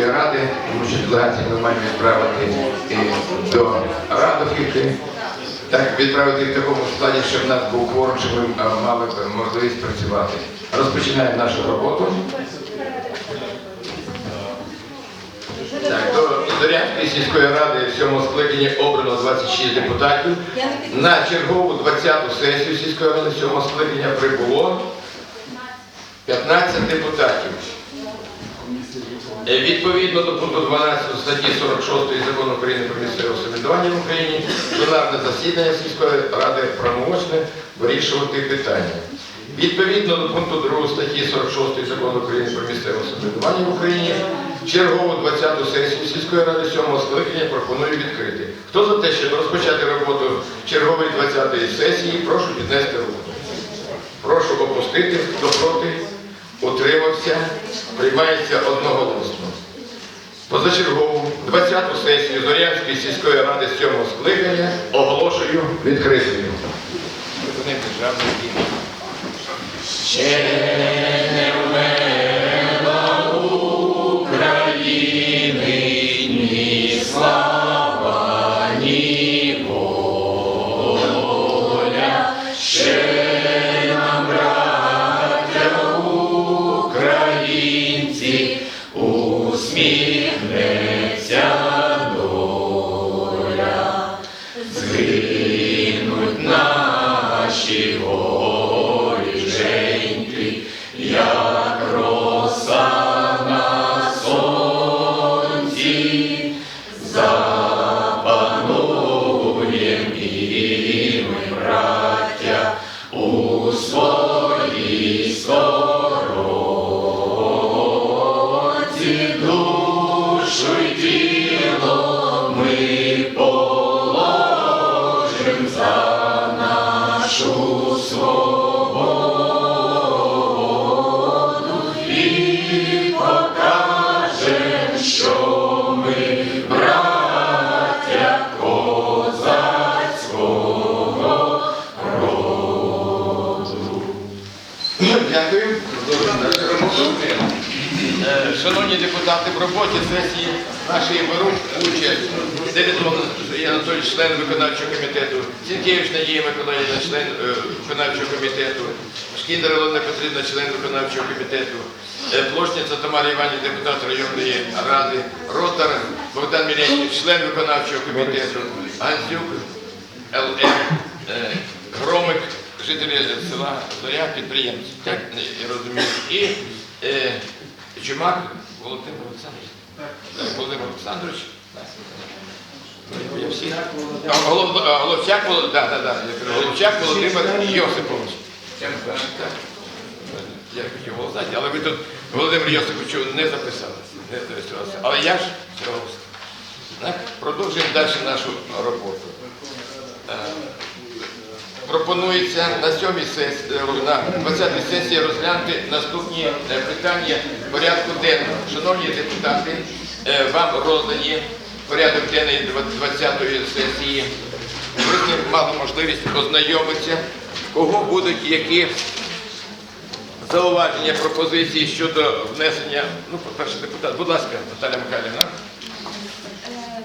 сільської ради, тому що делегацію ми маємо відправити і до Радохівки. Так, відправити в такому складі, щоб в нас був форум, щоб ми мали можливість працювати. Розпочинаємо нашу роботу. Так, до Зорянської сільської ради в цьому скликанні обрано 26 депутатів. На чергову 20-ту сесію сільської ради в цьому скликання прибуло 15 депутатів. Е, Відповідно до пункту 12 статті 46 закону України про місцеве самоврядування в Україні, пленарне засідання сільської ради правомочне вирішувати питання. Відповідно до пункту 2 статті 46 закону України про місцеве самоврядування в Україні, чергову 20-ту сесію сільської ради 7 скликання пропоную відкрити. Хто за те, щоб розпочати роботу чергової 20-ї сесії, прошу піднести руку. Прошу опустити, хто проти, утримався, приймається одноголосно. Позачергову 20-ту сесію Зорянської сільської ради 7 скликання оголошую відкритою. Дякую. Шановні депутати, в роботі сесії нашої беруть участь Девідон Анатолій, член виконавчого комітету, Сінкевич Надія Миколаївна, член е, виконавчого комітету, Шкіндер Олена Петрівна, член виконавчого комітету, е, Плошниця Тамара Іванівна, депутат районної ради, Ротар Богдан Мілянський, член виконавчого комітету, Гандзюк ЛМ, е, Громик, жителі села Зоря, підприємці, так я розумію. І Чумак Володимир Олександрович. Володимир Олександрович. Головчак, Володимир Йосипович. Я не знаю, так. Я хотів але ви тут Володимир Йосиповичу не записалися. Не зареєструвалися. Але я ж цього. Продовжуємо далі нашу роботу. Е, Пропонується на на 20-й сесії розглянути наступні е, питання порядку денного. Шановні депутати, е, вам роздані порядок денний 20-ї сесії. Ви з ним мали можливість ознайомитися, кого будуть які зауваження, пропозиції щодо внесення. Ну, по-перше, депутат, будь ласка, Наталя Михайлівна.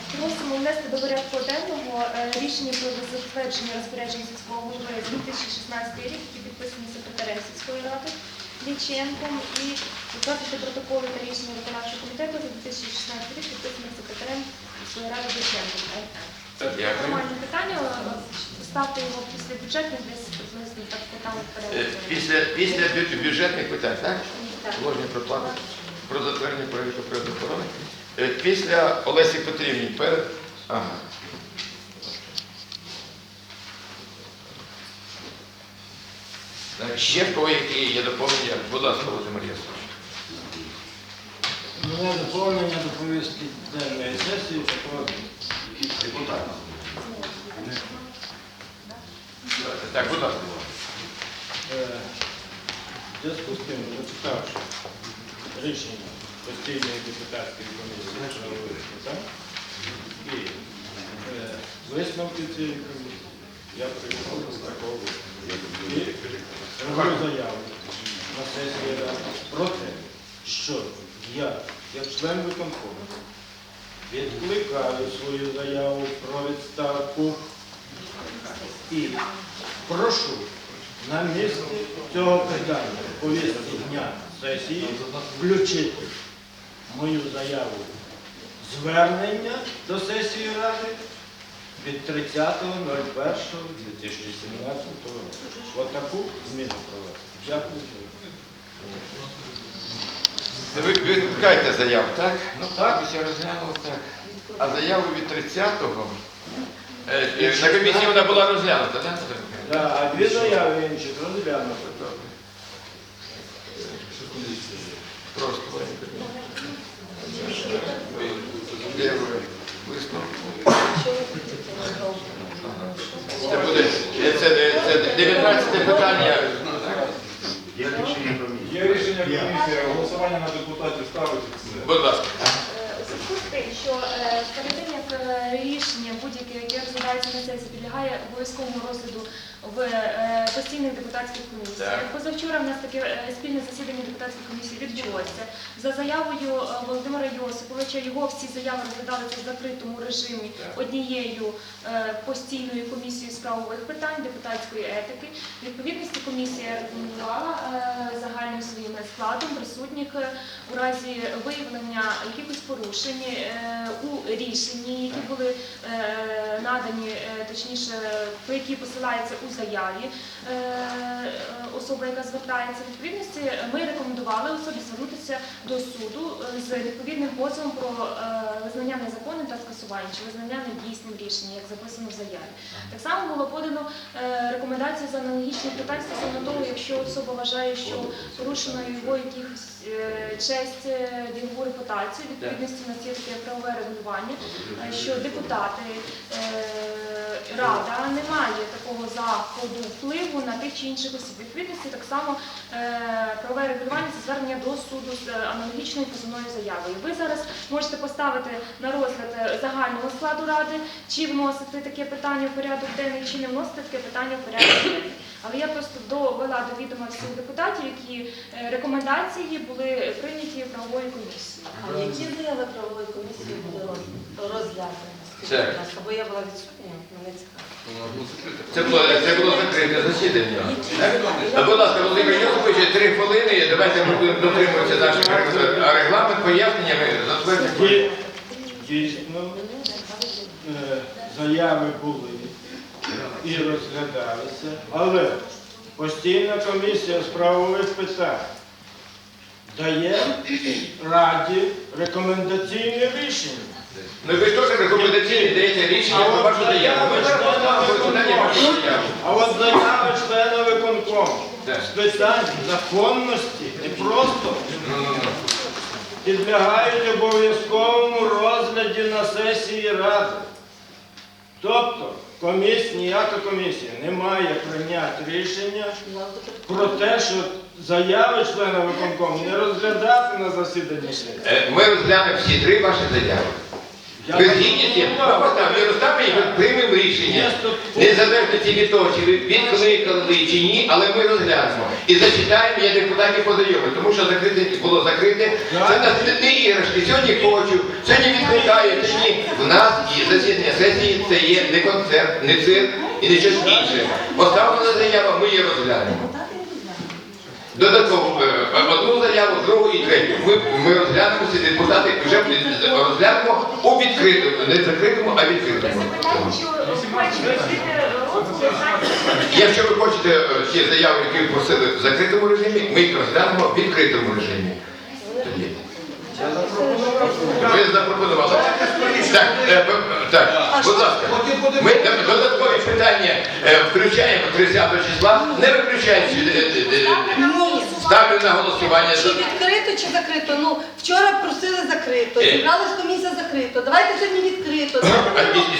Е, Просимо внести до порядку денного е, рішення про затвердження розпоряджень сільського голови 2016 рік, які підписані секретарем сільської ради Ліченком, і затвердити протоколи та рішення виконавчого комітету за 2016 рік, підписані секретарем сільської ради Ліченком. Нормальне питання, е, ставте його після бюджетних, десь приблизно так Е, порядку. Після, після бюджетних питань, так? Так. Положення про плану про затвердження проєкту природоохорони. Е, Після Олесі Петрівні перед. Ага. Так, ще в кого які є доповнення? Будь ласка, Володимир Ясович. Мене доповнення до повістки денної сесії такого Депутат. Так, будь ласка. е, в зв'язку з тим, зачитавши рішення постійної депутатської комісії. З і е, висновки цієї комісії, я прийшов до такого. І роблю заяву на сесії ради про те, що я, як член виконкому, відкликаю свою заяву про відставку і прошу на місці цього питання повістки дня сесії включити мою заяву звернення до сесії Ради від 30.01.2017 року. Отаку зміну провести. Дякую. Ви відкликаєте заяву, так? Ну так, ще розглянули, так. А заяву від 30-го е, е, на комісії вона була розглянута, так? Да, а дві заяви інших розглянути. Просто. Це буде, це, е, 19 питання. Є рішення комісії. Є рішення комісії, голосування на депутатів ставить це. Будь ласка. Зв'язку з тим, що е, перед тим, як е, рішення будь-яке, яке розглядається на сесії, підлягає обов'язковому розгляду в е, постійних депутатських комісіях. Позавчора в нас таке спільне засідання депутатської комісії відбулося. За заявою Володимира Йосиповича, його всі заяви розглядалися в закритому режимі однією постійною комісією з правових питань, депутатської етики. Відповідності комісія рекомендувала загальним своїм складом присутніх у разі виявлення якихось порушень е, у рішенні, які були е, надані, е, точніше, по які посилаються у заяві особа, яка звертається. Відповідності ми рекомендували особі звернутися до суду з відповідним позовом про визнання незаконним та скасування чи визнання недійсним рішення, як записано в заяві. Так само було подано за аналогічних питань стосовно того, якщо особа вважає, що порушена його якихось е, честь, е, ділову репутацію, відповідності на сільське правове регулювання, е, що депутати, е, рада не має такого заходу впливу на тих чи інших осіб. Відповідності так само е, правове регулювання це звернення до суду з е, аналогічною позовною заявою. Ви зараз можете поставити на розгляд е, загального складу ради, чи вносити таке питання в порядок денний, чи не вносити таке питання в порядок денний. Але я просто довела до відома всіх депутатів, які е, рекомендації були прийняті правовою комісією. А які заяви правової комісії були роз- розглянені? Це. Скажіть, будь ласка, Бо я була відсутня, мене цікаво. Це було, це було закрите засідання. Будь ласка, Володимир Йосипович, три хвилини. Давайте ми будемо дотримуватися наших регламентів. А регламент пояснення ми затвердимо. Дійсно, е, заяви були і розглядалися, але постійна комісія з правових питань дає раді рекомендаційне рішення. Ну ви теж рекомендаційні даєте рішення про вашу заяву. Ми зараз поставимо питання про заяву. А от заява члена виконкому з питань законності не просто підлягають обов'язковому розгляді на сесії ради. Тобто комісія, ніяка комісія не має прийняти рішення про те, що заяви члена виконкому не розглядати на засіданні сесії. Е, Ми розглянемо всі три ваші заяви. Я Ви згідні з не Ми розставимо і ми приймемо рішення. Незалежно від того, чи ви відкликали чи ні, але ми розглянемо. І зачитаємо, я депутатів познайомлю, тому що закрите було закрите. Це нас не- не іграшки. Сьогодні хочу, сьогодні відкликаю, сьогодні нас є засідання сесії, це є не концерт, не цирк і не щось інше. Поставлена заява, ми її розглянемо. Додатково е, одну заяву, другу і третю. Ми, ми розглянемо всі депутати, вже розглянемо у відкритому, не закритому, а відкритому. Якщо ви хочете е, ті заяви, які ви просили в закритому режимі, ми їх розглянемо в відкритому режимі. Тоді. Ви запропонували. Так, е, так, будь ласка. Ми додаткові питання е, включаємо 30 числа, не виключаючи. е. Ставлю на голосування. Чи відкрито, чи закрито? Ну, вчора просили закрито, зібралась комісія закрито. Давайте сьогодні відкрито.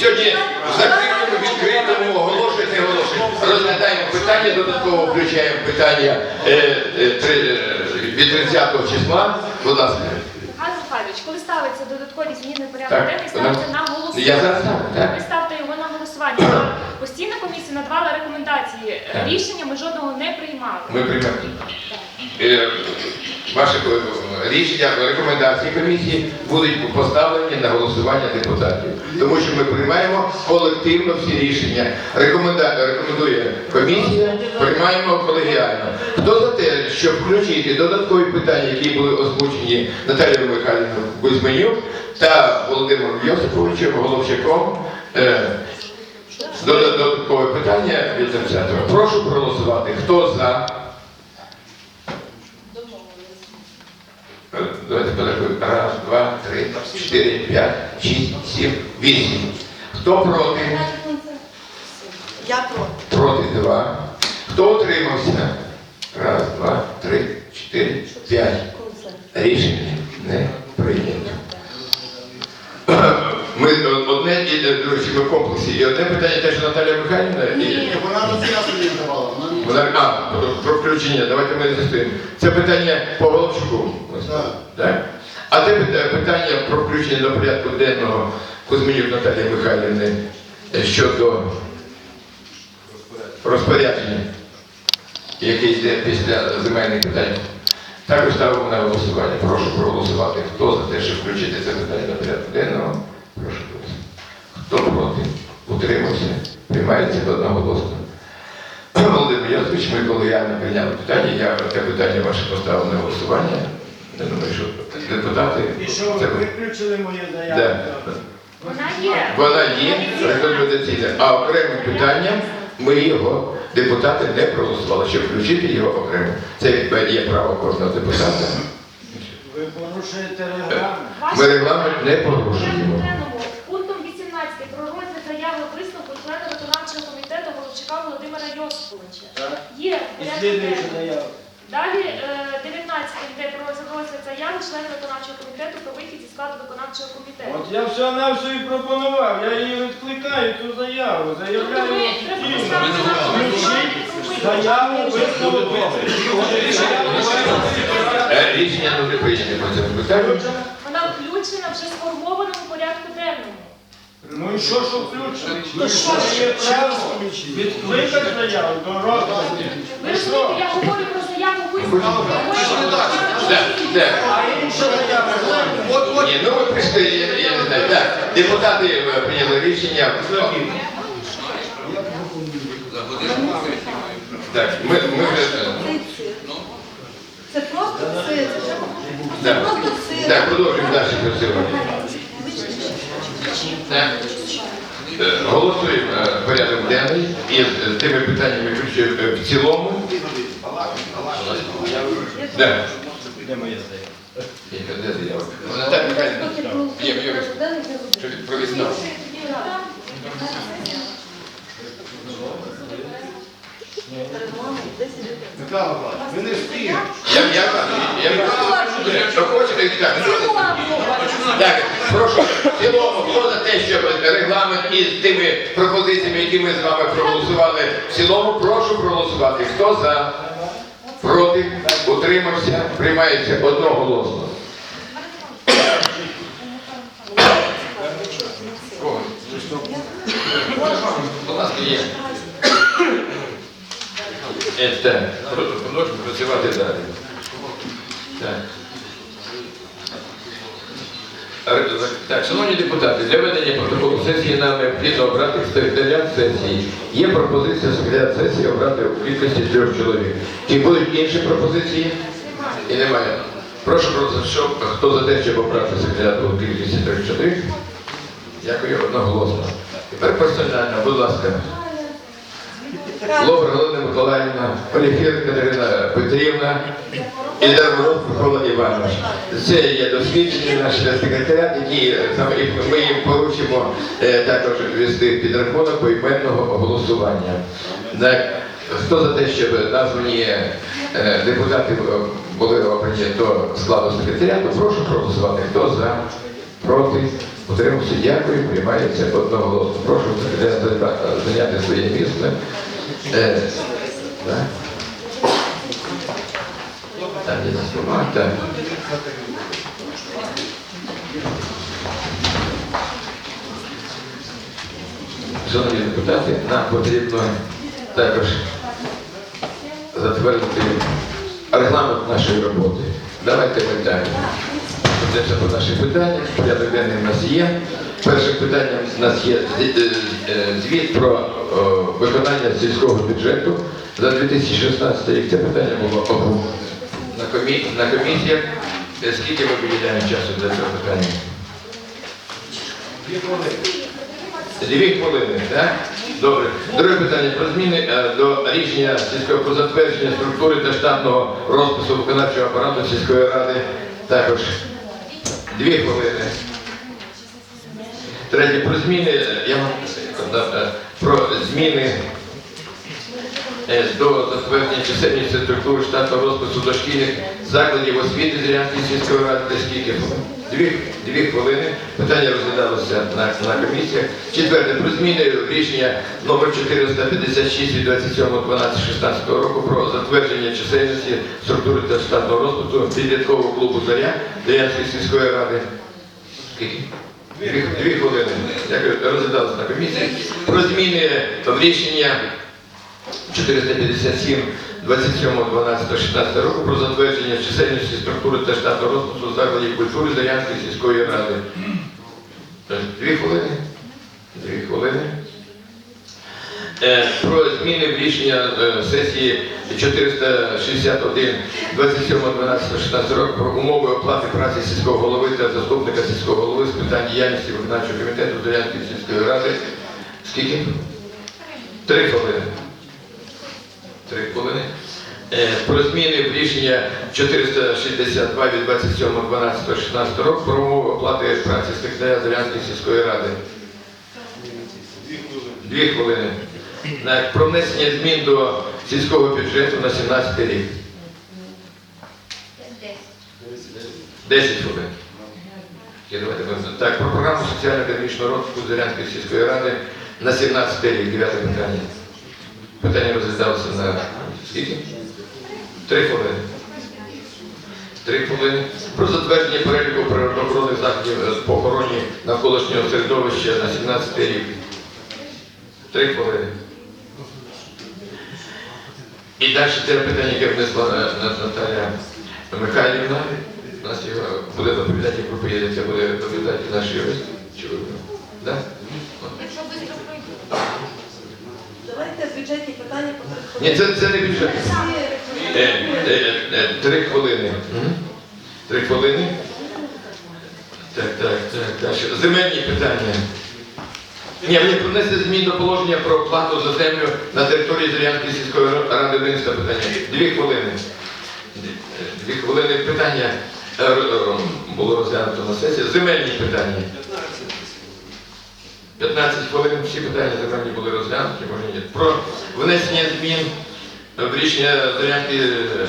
Сьогодні закритому, відкритому, оголошує, не оголошує. Розглядаємо питання, додатково включаємо питання від 30 числа. Будь ласка. Михайло Михайлович, коли ставиться додаткові зміни в порядок Так, денний, ставте на голосування. Я зараз ставлю, так. Ви ставте його на голосування. Постійна комісія надавала рекомендації. Так. Рішення ми жодного не приймали. Ми приймемо. Е, ваші рішення, рекомендації комісії будуть поставлені на голосування депутатів. Тому що ми приймаємо колективно всі рішення. Рекоменда... Рекомендує комісія, приймаємо колегіально. Хто за те, щоб включити додаткові питання, які були озвучені Наталією Михайлівною Кузьменюк та Володимиром Йосиповичем Головчаком, е, Додаткове питання від центру. Прошу проголосувати. Хто за? Е, Давайте порахуємо. Раз, два, три, чотири, п'ять, шість, сім, вісім. Хто проти? Я проти. Проти два. Хто утримався? Раз, два, три, чотири, п'ять. Рішення не прийнято. Ми одне і комплексі. І одне питання те, що Наталія Михайлівна. і- Вона роз'яснення не давала. Вона а, про, про включення, давайте ми з'ясуємо. Це питання по Головчуку. Так. Так? А те питання про включення до порядку денного Кузьмінюк Наталії Михайлівни е, щодо розпорядження, яке йде після земельних питань. Також ставимо на голосування. Прошу проголосувати. Хто за те, щоб включити це питання до порядку денного? Прошу. Хто проти? Утримався? Приймається одноголосно. Володимир Йосипович, ми колегіально прийняли питання. Я те питання ваше поставив на голосування. Я думаю, що депутати. І що ви це- виключили мою заяву? Да. Вона є. Вона є рекомендаційна, а окремим питанням ми його, депутати, не проголосували, щоб включити його окремо. Це є право кожного депутата. Ви порушуєте регламент. Ми регламент не порушуємо. порядку денному пунктом 18 про розгляд заяви висновку члена виконавчого комітету Володимира Йосиповича. Так. Є порядку заяву. Далі е, 19 йде про розгляд заяви члена виконавчого комітету про вихід зі складу виконавчого комітету. От я все на все і пропонував. Я її відкликаю, цю заяву. Тобто Заявляю офіційно. вихід. заяву висновок. Е, Рішення не прийняли по цьому питанню. Вона включена вже в сформованому порядку денному. Ну і що, що включено? Ну що, є право відкликати заяву до розгляду. Ви розумієте, я говорю про заяву висновку. Так, так. А інша заява. Ні, ну ви прийшли, я, я не знаю. Так, депутати е, прийняли рішення. Так, ми, ми вже. е, Це просто все. Це просто все. так, продовжуємо далі працювати. Е, Голосуємо е, порядок денний із е, тими питаннями, які е, в цілому. Да. Де моя? Наталя Михайлівна. Є, є, що. Ви не хочете, так. Прошу, в цілому, хто за те, щоб регламент із тими пропозиціями, які ми з вами проголосували, в цілому прошу проголосувати. Хто за? Проти? Утримався? Приймається одноголосно. Будь ласка, є. Е, Так, продовжуємо працювати далі. Так. Так, шановні депутати, для ведення протоколу сесії нам необхідно обрати секретаря сесії. Є пропозиція секретаря сесії обрати у кількості трьох чоловік. Чи будуть інші пропозиції? І немає. Прошу про щоб хто за те, щоб обрати секретаря у кількості трьох чоловік. Дякую одноголосно. Тепер персонально, будь ласка. Лобр Галина Миколаївна, Оліфір Катерина Петрівна і Дармонов Микола Іванович. Це є досвідчені наші секретаря, які е, ми їм поручимо е, також вести підрахунок поіменного голосування. Хто за те, щоб названі е, депутати е, були обрані до складу секретаріату, прошу проголосувати. Хто за, проти, утримався, дякую, приймається одноголосно. Прошу секретаря зайняти своє місце. Е. Так, є слова, так. Шановні депутати, нам потрібно також затвердити регламент нашої роботи. Давайте так. Йдеться по наших питаннях. Порядок денний в нас є. Першим питанням у нас є звіт- е, е, звіт про виконання сільського бюджету за 2016 рік. Це питання було на, комісіях. Е, Скільки ми виділяємо часу для цього питання? Дві хвилини, так? Добре. Друге питання про зміни е, до рішення сільського про затвердження структури та штатного розпису виконавчого апарату сільської ради. Також дві хвилини. Третє про зміни. Я вам е, про зміни до затвердження чисельності структури штатного розпису дошкільних закладів освіти Зрянської сільської ради. Це скільки? Дві, дві хвилини. Питання розглядалося на, на комісіях. Четверте про зміни рішення номер 456 від 27.12.16 року про затвердження чисельності структури та штатного розпису підліткового клубу Заря Зрянської сільської ради. Скільки? Дві, дві хвилини. Дякую. Розглядалося на комісії. Про зміни рішення 457 27.12.16 року про затвердження чисельності структури та штатного розпису закладів культури Зарянської сільської ради. Дві хвилини. Дві хвилини. Е, Про зміни в рішення е, сесії 461 27.12.16 року про умови оплати праці сільського голови та заступника сільського голови з питань діяльності виконавчого комітету Зарянської сільської ради. Скільки? Три хвилини. Три хвилини. Е, Про зміни в рішення 462 від 27.12.16 року про умови оплати праці секретаря Зарянської сільської ради. Дві хвилини. Про внесення змін до сільського бюджету на 17 рік. 10 хвилин. Так, про програму соціально-економічного розвитку Зарянської сільської ради на 17 рік, 9 питання. Питання розглядалося на скільки? Три хвилини. Три хвилини. Про затвердження переліку природоохоронних заходів е, по охороні навколишнього середовища на 17 рік. Три хвилини. І далі те питання, яке внесла е, Наталя Михайлівна. У нас буде доповідати, як ви поїдете, буде доповідати наш юрист. Чи ви? Да? Давайте бюджетні питання по трьох Ні, це, це не бюджет. Е, е, е, Три хвилини. Мгм. Три хвилини. Так, так, так. Далі. Земельні питання. Ні, мені принесли змін до положення про оплату за землю на території Зорянської сільської ради Одинське питання. Дві хвилини. Дві- хвилини питання е, було розглянуто на сесії. Земельні питання. 15 хвилин всі питання земельні були розглянуті, може ні. Про внесення змін в рішення Зорянської е,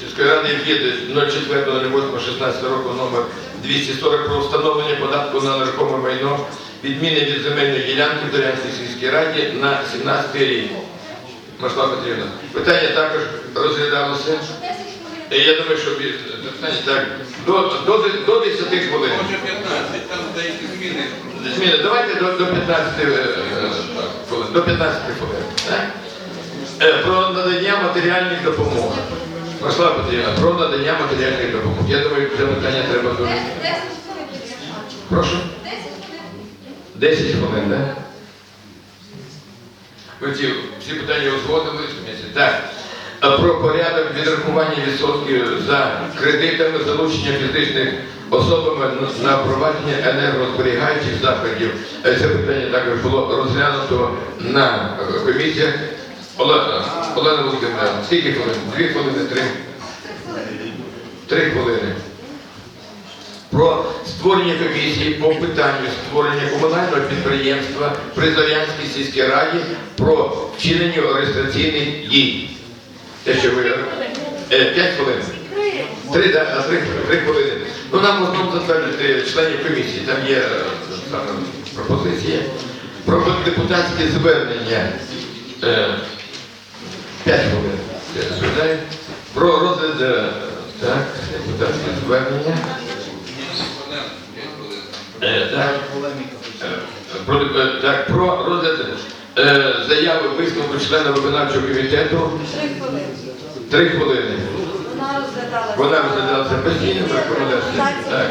сільської ради від 04.08.16 року номер 240 про встановлення податку на нерухоме майно відміни від земельної ділянки в Зорянській сільській раді на 17 рік. Мирослава Петрівна, питання також розглядалося. Е, Я думаю, що так, до, до, до 10 хвилин. Може 15, там деякі зміни. Зміни, давайте до, до 15 е, е, хвилин. До 15 хвилин. Так? Е, Про надання матеріальних допомог. Мирослава Петрівна, про надання матеріальних допомог. Я думаю, це питання треба дуже. Прошу. 10 хвилин, так? Ви ці всі питання узгодили? Так. Про порядок відрахування відсотків за кредитами залучення фізичних особами на впровадження енергозберігаючих заходів. Е, Це питання також було розглянуто на е, комісіях. Олена Володимирівна, скільки хвилин? Дві хвилини, три? Три хвилини про створення комісії по питанню створення комунального підприємства при Зорянській сільській раді про вчинення реєстраційних дій. Те, що ви... Е, П'ять хвилин. Три, да, три, три хвилини. Ну, нам в основному затвердити членів комісії. Там є е, саме пропозиція. Про депутатське звернення. Е, П'ять хвилин. Я. Про розгляд е, так, депутатське звернення. Е, так, е, про, е, розгляд е, заяви висновку члена виконавчого комітету. Три хвилини. Три хвилини. Вона розглядалася Вона розглядалася постійно, рекомендації. Так.